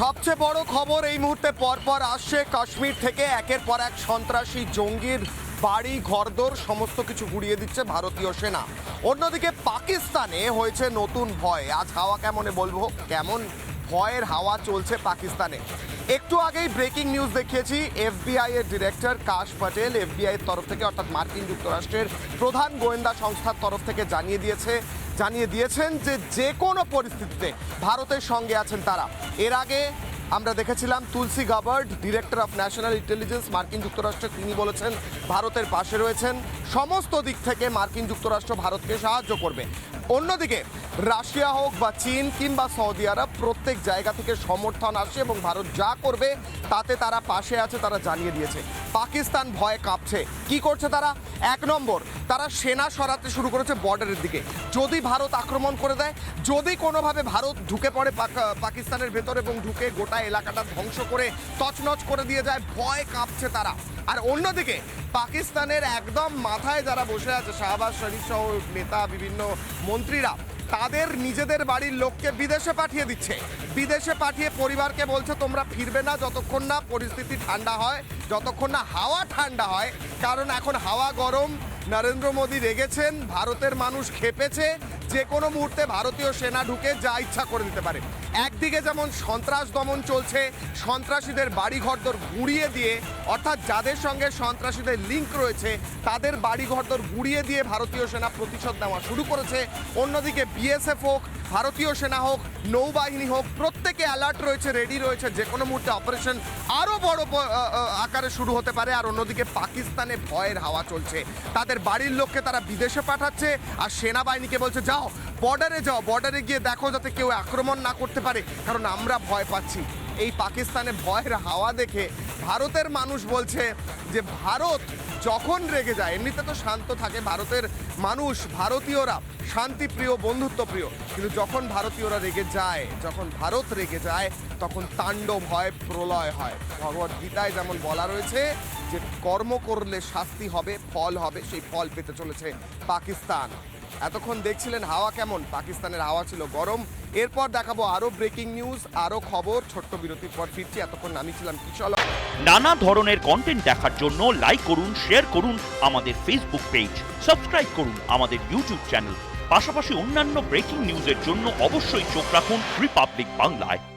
সবচেয়ে বড় খবর এই মুহূর্তে পরপর আসছে কাশ্মীর থেকে। একের পর এক সন্ত্রাসী জঙ্গির বাড়ি, ঘরদোর, সমস্ত কিছু গুড়িয়ে দিচ্ছে ভারতীয় সেনা। অন্যদিকে পাকিস্তানে হয়েছে নতুন ভয়। আজ হাওয়া কেমনে বলব? কেমন ভয়ের হাওয়া চলছে পাকিস্তানে। একটু আগেই ব্রেকিং নিউজ দেখিয়েছি। এফবিআই এর ডিরেক্টর কাশ প্যাটেল এফবিআই এর তরফ থেকে, অর্থাৎ মার্কিন যুক্তরাষ্ট্রের প্রধান গোয়েন্দা সংস্থার তরফ থেকে জানিয়ে দিয়েছে জানিয়ে দিয়েছেন যে যে কোনো পরিস্থিতিতে ভারতের সঙ্গে আছেন তারা। এর আগে আমরা দেখেছিলাম Tulsi Gabbard, director of national intelligence মার্কিন যুক্তরাষ্ট্রে, তিনি বলেছেন ভারতের পাশে রয়েছেন। সমস্ত দিক থেকে মার্কিন যুক্তরাষ্ট্র ভারতকে সাহায্য করবে। অন্যদিকে রাশিয়া হোক বা চীন কিংবা সৌদি আরব, প্রত্যেক জায়গা থেকে সমর্থন আসে এবং ভারত যা করবে তাতে তারা পাশে আছে, তারা জানিয়ে দিয়েছে। পাকিস্তান ভয়ে কাঁপছে। কি করছে তারা? এক নম্বর, তারা সেনা সরাতে শুরু করেছে বর্ডারের দিকে। যদি ভারত আক্রমণ করে দেয়, যদি কোনোভাবে ভারত ঢুকে পড়ে পাক- পাকিস্তানের ভেতর এবং ঢুকে গোটা এলাকাটা ধ্বংস করে তছনছ করে দিয়ে যায়, ভয় কাঁপছে তারা। আর অন্যদিকে, পাকিস্তানের একদম মাথায় যারা বসে আছে, শাহবাজ শরীফ সহ নেতা, বিভিন্ন মন্ত্রীরা তাদের নিজেদের বাড়ির লোককে বিদেশে পাঠিয়ে দিচ্ছে। বিদেশে পাঠিয়ে পরিবারকে বলছে, তোমরা ফিরবে না যতক্ষণ না পরিস্থিতি ঠান্ডা হয়, যতক্ষণ না হাওয়া ঠান্ডা হয়। কারণ এখন হাওয়া গরম। নরেন্দ্র মোদী রেগেছেন, ভারতের মানুষ খেপেছে যে কোনো মুহূর্তে ভারতীয় সেনা ঢুকে যা ইচ্ছা করে দিতে পারে। একদিকে যেমন সন্ত্রাস দমন চলছে, সন্ত্রাসীদের বাড়িঘরদর গুড়িয়ে দিয়ে, অর্থাৎ যাদের সঙ্গে সন্ত্রাসীদের লিঙ্ক রয়েছে, তাদের বাড়িঘরদর গুড়িয়ে দিয়ে ভারতীয় সেনা প্রতিশোধ নেওয়া শুরু করেছে। অন্যদিকে বিএসএফ হোক ভারতীয় সেনা হোক, নৌবাহিনী হোক, প্রত্যেকে অ্যালার্ট রয়েছে রেডি রয়েছে, যে কোনো মুহূর্তে অপারেশন আরও বড় আকারে শুরু হতে পারে, আর অন্যদিকে পাকিস্তানে ভয়ের হাওয়া চলছে। তাদের বাড়ির লোককে তারা বিদেশে পাঠাচ্ছে, আর সেনাবাহিনীকে বলছে, যাও বর্ডারে যাও বর্ডারে গিয়ে দেখো যাতে কেউ আক্রমণ না করতে পারে, কারণ আমরা ভয় পাচ্ছি। এই পাকিস্তানে ভয়ের হাওয়া দেখে ভারতের মানুষ বলছে যে ভারত যখন রেগে যায়, এমনিতে তো শান্ত থাকে ভারতের মানুষ, ভারতীয়রা শান্তিপ্রিয়, বন্ধুত্বপ্রিয়, কিন্তু যখন ভারতীয়রা রেগে যায়, যখন ভারত রেগে যায়, তখন তাণ্ডব হয়, প্রলয় হয়। ভগবত গীতায় যেমন বলা রয়েছে যে কর্ম করলে শাস্তি হবে, ফল হবে, সেই ফল পেতে চলেছে পাকিস্তান। এতক্ষণ দেখছিলেন হাওয়া কেমন? পাকিস্তানের হাওয়া ছিল গরম। এরপর দেখাবো আরও ব্রেকিং নিউজ আরও খবর। ছোট্ট বিরতির পর ফিরছি। এতক্ষণ আমি ছিলাম কিশল নানা ধরনের কন্টেন্ট দেখার জন্য লাইক করুন শেয়ার করুন আমাদের ফেসবুক পেজ সাবস্ক্রাইব করুন আমাদের ইউটিউব চ্যানেল পাশাপাশি অন্যান্য ব্রেকিং নিউজের জন্য অবশ্যই চোখ রাখুন রিপাবলিক বাংলায়